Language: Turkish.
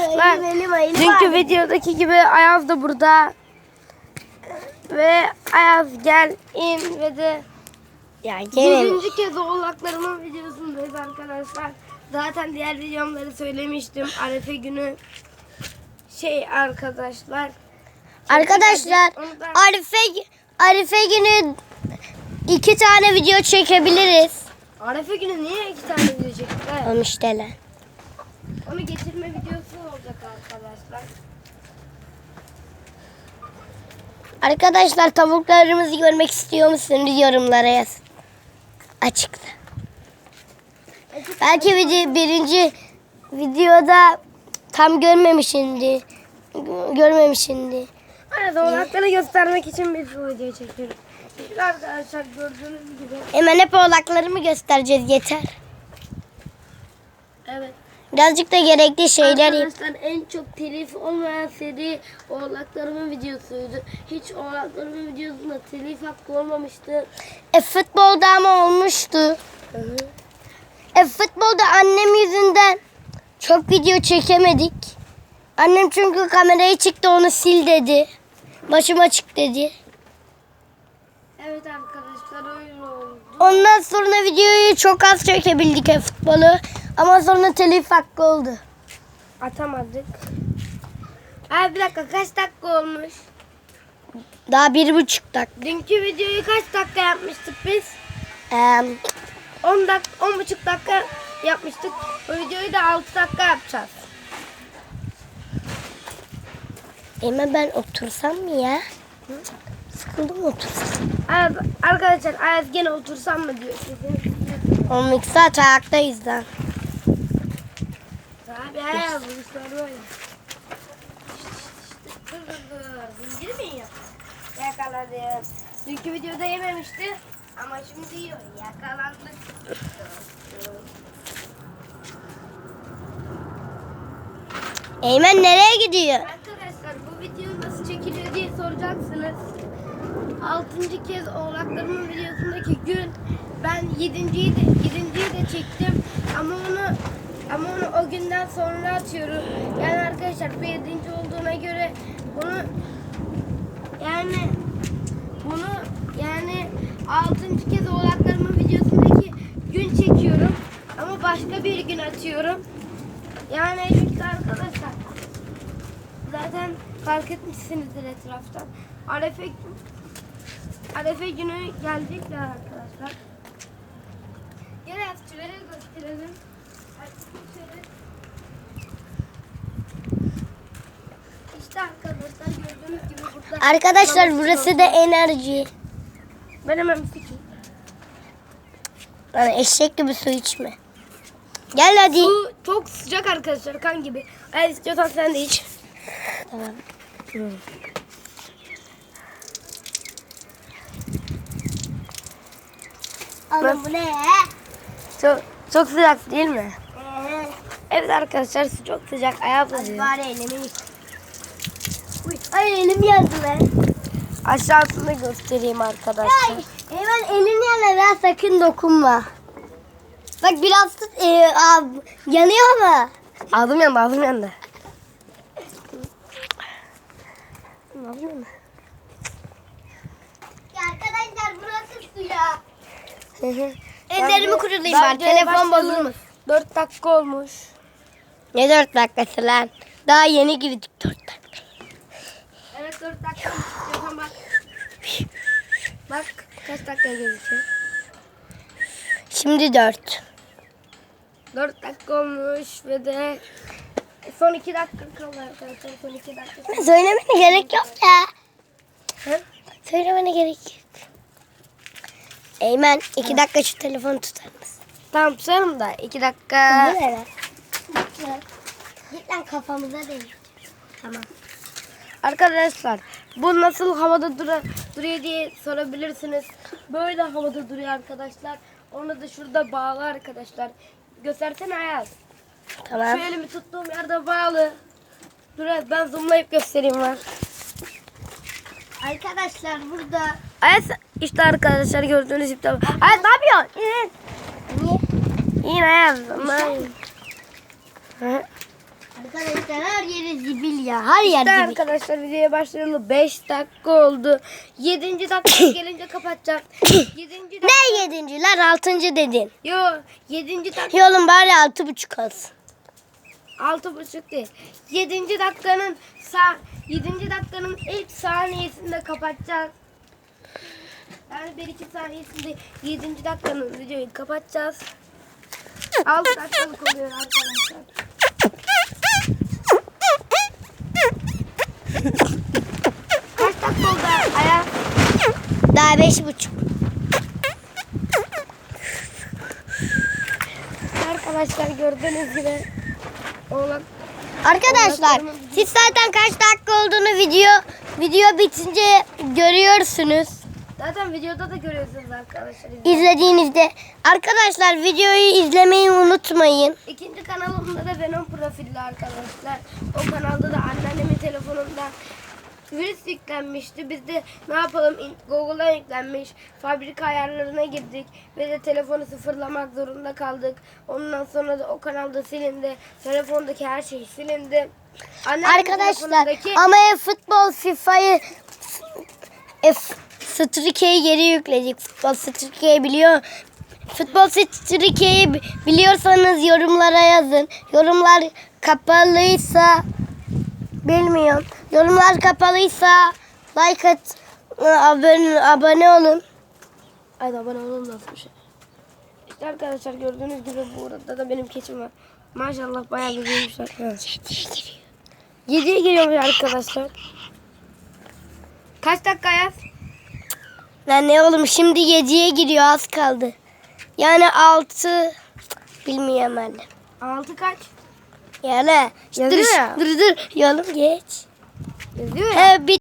arkadaşlar. Dünkü videodaki gibi Ayaz da burada. Ve Ayaz gel in ve de Ya gene Birinci kez oğlaklarımın videosundayız arkadaşlar. Zaten diğer videomları söylemiştim. Arefe günü şey arkadaşlar. Arkadaşlar Arife Arife günü iki tane video çekebiliriz. Arefe günü niye iki tane video çektiler? Olmuşteler. Onu getirme videosu olacak arkadaşlar. Arkadaşlar tavuklarımızı görmek istiyor musunuz yorumlara yaz. Açıkla. Belki video, birinci videoda tam görmemişindi. Görmemişindi. Evet oğlakları göstermek için bir video çekiyorum. Şimdi arkadaşlar gördüğünüz gibi. Hemen hep oğlaklarımı göstereceğiz yeter. Evet. Birazcık da gerekli şeyler. Arkadaşlar en çok telif olmayan seri oğlaklarımın videosuydu. Hiç oğlaklarımın videosunda telif hakkı olmamıştı. E futbolda ama olmuştu. E futbolda annem yüzünden çok video çekemedik. Annem çünkü kamerayı çıktı onu sil dedi. Başıma çık dedi. Evet arkadaşlar öyle oldu. Ondan sonra videoyu çok az çekebildik e futbolu. Ama sonra telif hakkı oldu. Atamadık. Ay bir dakika kaç dakika olmuş? Daha bir buçuk dakika. Dünkü videoyu kaç dakika yapmıştık biz? Ee, 10 dak 10 buçuk dakika yapmıştık. Bu videoyu da 6 dakika yapacağız. Ema ben otursam mı ya? Sıkıldım otursam. Ay, arkadaşlar Ayaz gene otursam mı diyor sizin. 12 saat ayaktayız da. Ayaz bu böyle. Dur dur dur. Bindirmeyin ya. Yakaladım. Dünkü videoda yememişti. Ama şimdi yiyor. Yakalandık. Eymen nereye gidiyor? Arkadaşlar bu video nasıl çekiliyor diye soracaksınız. Altıncı kez oğlaklarımın videosundaki gün ben yedinciyi de, yedinciyi de çektim onu o günden sonra atıyorum. Yani arkadaşlar bu yedinci olduğuna göre bunu yani bunu yani altıncı kez oğlaklarımın videosundaki gün çekiyorum ama başka bir gün atıyorum. Yani çünkü arkadaşlar zaten fark etmişsinizdir etraftan. Arefe, Arefe günü ya arkadaşlar. Gel şöyle gösterelim. Şöyle. İşte arkadaşlar gördüğünüz gibi burada. Arkadaşlar burası da enerji. Ben hemen sikeyim. Yani eşek gibi su içme. Gel hadi. Bu çok sıcak arkadaşlar kan gibi. Eğer istiyorsan sen de iç. Tamam. Oğlum bu ne? Çok, çok sıcak değil mi? Evet arkadaşlar su çok sıcak. Ayağı Hadi bari elimi yık. Ay elim yandı be. Aşağısını göstereyim arkadaşlar. Ay, Eymen elin yanar ha sakın dokunma. Bak biraz tut. E, aa, yanıyor mu? Ağzım yandı, ağzım yandı. Ağzım yandı. Ya arkadaşlar burası su ya. Ellerimi Ellerimi kurulayım bari. Telefon bozulmuş. 4 dakika olmuş. Ne dört dakikası lan? Daha yeni girdik dört dakika. Evet 4 İstiyorsan bak. Bak kaç dakika gözüküyor. Şimdi dört. 4 dakika olmuş ve de son 2 dakika kaldı arkadaşlar. Son 2 dakika. Söylemene gerek yok ya. Hı? Söylemene gerek yok. Eymen iki dakika şu telefonu tutar mısın? Tamam tutarım da 2 dakika. ne? Git lan kafamıza değil. Tamam. Arkadaşlar bu nasıl havada dura, duruyor diye sorabilirsiniz. Böyle havada duruyor arkadaşlar. Onu da şurada bağlı arkadaşlar. Göstersene Ayaz. Tamam. Şu elimi tuttuğum yerde bağlı. Dur ben zoomlayıp göstereyim var. Arkadaşlar burada Ayaz işte arkadaşlar gördüğünüz gibi. Ayaz ne yapıyorsun? İn. niye? İn Ayaz. Aman. Arkadaşlar her yeri zibil ya. Her yer İşte zibil. arkadaşlar videoya başlayalı 5 dakika oldu. 7. dakika gelince kapatacağım. 7. dakika. Ne yedinciler? Altıncı dedin. Yo 7. dakika. Yolun bari altı buçuk olsun. 6.5 değil. 7. dakikanın sa 7. dakikanın ilk saniyesinde kapatacağız. Yani 1-2 saniyesinde 7. dakikanın videoyu kapatacağız. 6 dakikalık oluyor arkadaşlar. Kaç dakika oldu Aya? Daha beş buçuk. Arkadaşlar gördüğünüz gibi oğlak Arkadaşlar siz zaten kaç dakika olduğunu video video bitince görüyorsunuz. Zaten videoda da görüyorsunuz arkadaşlar. İzlediğinizde. Arkadaşlar videoyu izlemeyi unutmayın. İkinci kanalımda da Venom profilli arkadaşlar. O kanalda da anneannemin telefonundan virüs yüklenmişti. Biz de ne yapalım Google'a yüklenmiş. Fabrika ayarlarına girdik ve de telefonu sıfırlamak zorunda kaldık. Ondan sonra da o kanalda silindi. Telefondaki her şey silindi. Anneannemin Arkadaşlar telefonundaki- ama futbol FIFA'yı Strike'yi geri yükledik. Futbol Strike'yi biliyor. Futbol bi- biliyorsanız yorumlara yazın. Yorumlar kapalıysa bilmiyorum. Yorumlar kapalıysa like at abone, abone olun. Ay abone olun nasıl bir şey. İşte arkadaşlar gördüğünüz gibi burada da benim keçim var. Maşallah bayağı bir büyümüşler. Yediye geliyormuş arkadaşlar. Kaç dakika yaz? Lan ne oğlum şimdi 7'ye giriyor az kaldı. Yani 6 bilmiyorum anne. Altı kaç? Yani Yazıyor dur, ya. dur dur yolum geç. Yazıyor ya. He, bir